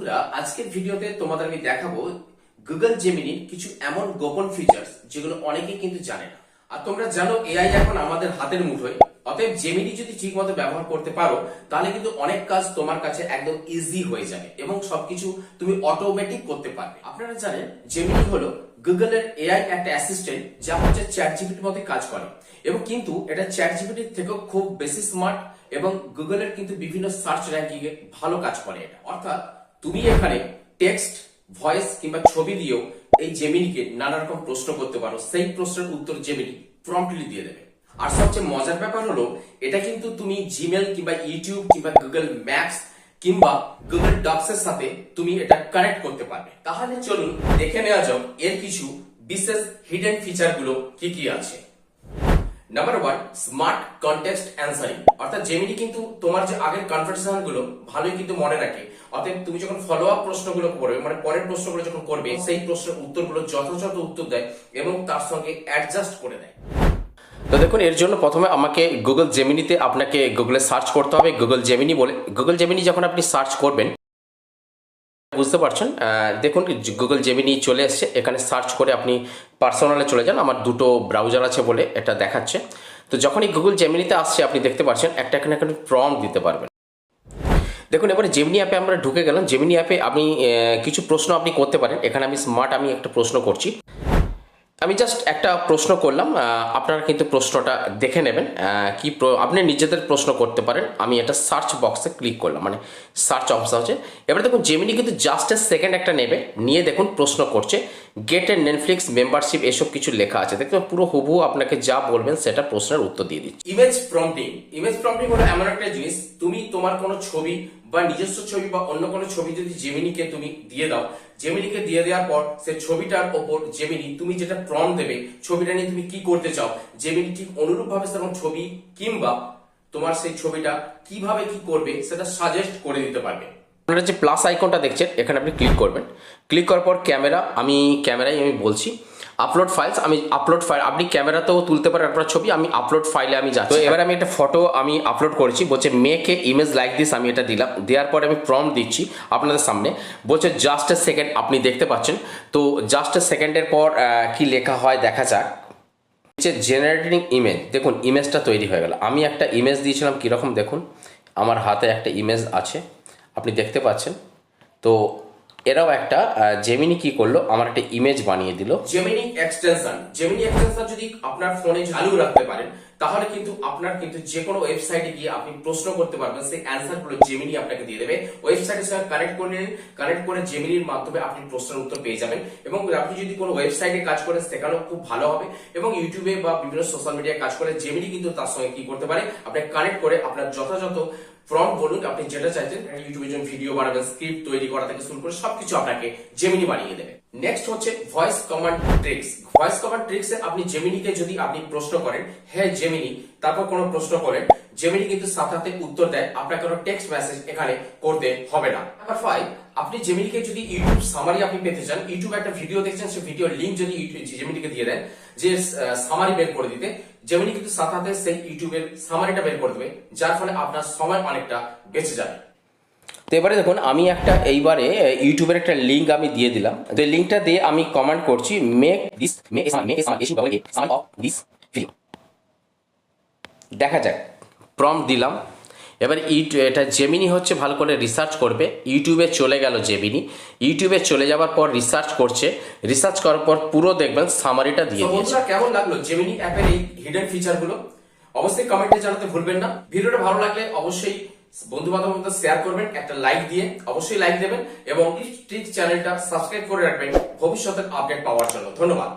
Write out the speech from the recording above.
বন্ধুরা, আজকের ভিডিওতে তোমাদের আমি দেখাবো গুগল জেমিনির কিছু এমন গোপন ফিচার্স যেগুলো অনেকেই কিন্তু জানে না। আর তোমরা জানো এআই এখন আমাদের হাতের মুঠোয়। অতএব জেমিনি যদি ঠিক মতো ব্যবহার করতে পারো, তাহলে কিন্তু অনেক কাজ তোমার কাছে একদম ইজি হয়ে যাবে এবং সবকিছু তুমি অটোমেটিক করতে পারবে। আপনারা জানেন জেমিনি হলো গুগলের এআই একটা অ্যাসিস্ট্যান্ট যা হচ্ছে চ্যাট জিপিটির মধ্যে কাজ করে। এবং কিন্তু এটা চ্যাট জিপিটির থেকেও খুব বেশি স্মার্ট এবং গুগলের কিন্তু বিভিন্ন সার্চ র্যাঙ্কিং এ ভালো কাজ করে এটা। অর্থাৎ তুমি এখানে টেক্সট ভয়েস কিংবা ছবি দিয়েও এই জেমিনিকে নানা রকম প্রশ্ন করতে পারো। সেই প্রশ্নের উত্তর জেমিনি প্রম্পটলি দিয়ে দেবে। আর সবচেয়ে মজার ব্যাপার হলো, এটা কিন্তু তুমি জিমেল কিংবা ইউটিউব কিংবা গুগল ম্যাপস কিংবা গুগল ডক্স এর সাথে তুমি এটা কানেক্ট করতে পারবে। তাহলে চলুন দেখে নেওয়া যাক এর কিছু বিশেষ হিডেন ফিচারগুলো কি কি আছে। Number one smart context answering অর্থাৎ জেমিনি কিন্তু তোমার যে আগের কনভারসেশনগুলো ভালোই কিন্তু মনে রাখে। অতএব তুমি যখন ফলো আপ প্রশ্নগুলো করবে মানে পরের প্রশ্নগুলো যখন করবে সেই প্রশ্নের উত্তরগুলো যথাযথ উত্তর দেয় এবং তার সঙ্গে অ্যাডজাস্ট করে দেয়। তো দেখুন এর জন্য প্রথমে আমাকে গুগল জেমিনিতে আপনাকে গুগলে সার্চ করতে হবে। গুগল জেমিনি বলে গুগল জেমিনি যখন আপনি সার্চ করবেন বুঝতে পারছেন। দেখুন গুগল জেমিনি চলে এসছে। এখানে সার্চ করে আপনি পার্সোনালে চলে যান। আমার দুটো ব্রাউজার আছে বলে এটা দেখাচ্ছে। তো যখনই গুগল জেমিনিতে আসছে, আপনি দেখতে পাচ্ছেন, একটা এখানে এখানে প্রম দিতে পারবেন। দেখুন, এবারে জেমিনি অ্যাপে আমরা ঢুকে গেলাম। জেমিনি অ্যাপে আপনি কিছু প্রশ্ন আপনি করতে পারেন। এখানে আমি স্মার্ট আমি একটা প্রশ্ন করছি। আমি জাস্ট একটা প্রশ্ন করলাম আপনারা কিন্তু প্রশ্নটা দেখে নেবেন কি আপনি নিজেদের প্রশ্ন করতে পারেন, আমি এটা সার্চ বক্সে ক্লিক করলাম মানে সার্চ অপশন আছে এবারে দেখুন জেমিনি কিন্তু জাস্ট এ সেকেন্ড একটা নেবে, নিয়ে দেখুন প্রশ্ন করছে গেট এ নেটফ্লিক্স মেম্বারশিপ এসব কিছু লেখা আছে, দেখতে পাবেন, পুরো হুবহু আপনাকে যা বলবেন সেটা প্রশ্নের উত্তর দিয়ে দিচ্ছে। ইমেজ প্রম্পটিং ইমেজ প্রম্পটিং হলো এমন একটা জিনিস, তুমি তোমার কোনো ছবি বা নিজস্ব ছবি বা অন্য কোনো ছবি যদি জেমিনিকে তুমি দিয়ে দাও জেমিনিকে দিয়ে দেওয়ার পর সে ছবিটার ওপর জেমিনি তুমি যেটা প্রম দেবে, ছবিটা নিয়ে তুমি কি করতে চাও? জেমিনি ঠিক অনুরূপ ভাবে সেরকম ছবি কিংবা তোমার সেই ছবিটা কীভাবে কি করবে সেটা সাজেস্ট করে দিতে পারবে। আপনারা যে প্লাস আইকনটা দেখছেন এখানে আপনি ক্লিক করবেন। ক্লিক করার পর ক্যামেরা আমি ক্যামেরাই আমি বলছি আপলোড ফাইলস আমি আপলোড ফাইল আপনি ক্যামেরাতেও তুলতে পারেন আপনার ছবি, আমি আপলোড ফাইলে আমি যাচ্ছি। তো এবার আমি একটা ফটো আমি আপলোড করেছি, বলছে মেকে ইমেজ লাইক দিস আমি এটা দিলাম। দেওয়ার পরে আমি প্রম দিচ্ছি আপনাদের সামনে। বলছে জাস্ট এ সেকেন্ড আপনি দেখতে পাচ্ছেন। তো জাস্ট এ সেকেন্ডের পর কি লেখা হয়, দেখা যাক। যে জেনারেটিং ইমেজ দেখুন ইমেজটা তৈরি হয়ে গেল। আমি একটা ইমেজ দিয়েছিলাম, কীরকম দেখুন। আমার হাতে একটা ইমেজ আছে, আপনি দেখতে পাচ্ছেন। তো এরাও একটা জেমিনি কি করল? আমার একটা ইমেজ বানিয়ে দিল। জেমিনি এক্সটেনশন জেমিনি এক্সটেনশন যদি আপনার ফোনে চালু রাখতে পারেন, তাহলে কিন্তু আপনার কিন্তু যে কোনো ওয়েবসাইটে গিয়ে আপনি প্রশ্ন করতে পারবেন, সেই অ্যান্সারগুলো জেমিনি আপনাকে দিয়ে দেবে। ওয়েবসাইটের সঙ্গে কানেক্ট করে নিন কানেক্ট করে জেমিনির মাধ্যমে আপনি প্রশ্নের উত্তর পেয়ে যাবেন এবং আপনি যদি কোনো ওয়েবসাইটে কাজ করেন, সেখানেও খুব ভালো হবে এবং ইউটিউবে বা বিভিন্ন সোশ্যাল মিডিয়ায় কাজ করে জেমিনি কিন্তু তার সঙ্গে কি করতে পারে? আপনি কানেক্ট করে আপনার যথাযথ ফ্রন্ট বলুন, আপনি যেটা চাইছেন ইউটিউবে জন্য ভিডিও বানাবেন স্ক্রিপ্ট তৈরি করা থেকে শুরু করে সবকিছু আপনাকে জেমিনি বানিয়ে দেবে। নেক্সট হচ্ছে voice command tricks voice command ট্রিক্সে আপনি জেমিনিকে যদি আপনি প্রশ্ন করেন হ্যাঁ জেমিনি তারপর কোনো প্রশ্ন করেন জেমিনি কিন্তু সাথে উত্তর দেয়, আপনাকে কোনো টেক্সট মেসেজ এখানে করতে হবে না। নাম্বার ফাইভ আপনি জেমিনিকে যদি ইউটিউব সামারি আপনি পেতে চান ইউটিউবে একটা ভিডিও দেখছেন সেই ভিডিও লিঙ্ক যদি জেমিনিকে দিয়ে দেন যে সামারি বের করে দিতে জেমিনি কিন্তু সাথে সাথে সেই ইউটিউবের সামারিটা বের করে দেবে যার ফলে আপনার সময় অনেকটা বেঁচে যাবে তো এবারে দেখুন আমি একটা এইবারে ইউটিউবের একটা লিঙ্ক আমি দিয়ে দিলাম তো লিঙ্কটা দিয়ে আমি কমেন্ট করছি make this make this video দেখা যাক প্রম দিলাম এবার ইউটিউব এটা জেমিনি হচ্ছে ভালো করে রিসার্চ করবে। ইউটিউবে চলে গেল জেমিনি ইউটিউবে চলে যাওয়ার পর রিসার্চ করছে। রিসার্চ করার পর পুরো দেখবেন সামারিটা দিয়ে দিয়েছে। কেমন লাগল জেমিনি অ্যাপের এই হিডেন ফিচারগুলো? অবশ্যই কমেন্টে জানাতে ভুলবেন না। ভিডিওটা ভালো লাগলে অবশ্যই বন্ধু বান্ধব মধ্যে শেয়ার করবেন একটা লাইক দিয়ে। অবশ্যই লাইক দেবেন এবং ট্রিক চ্যানেলটা সাবস্ক্রাইব করে রাখবেন। ভবিষ্যতের আপডেট পাওয়ার জন্য। ধন্যবাদ।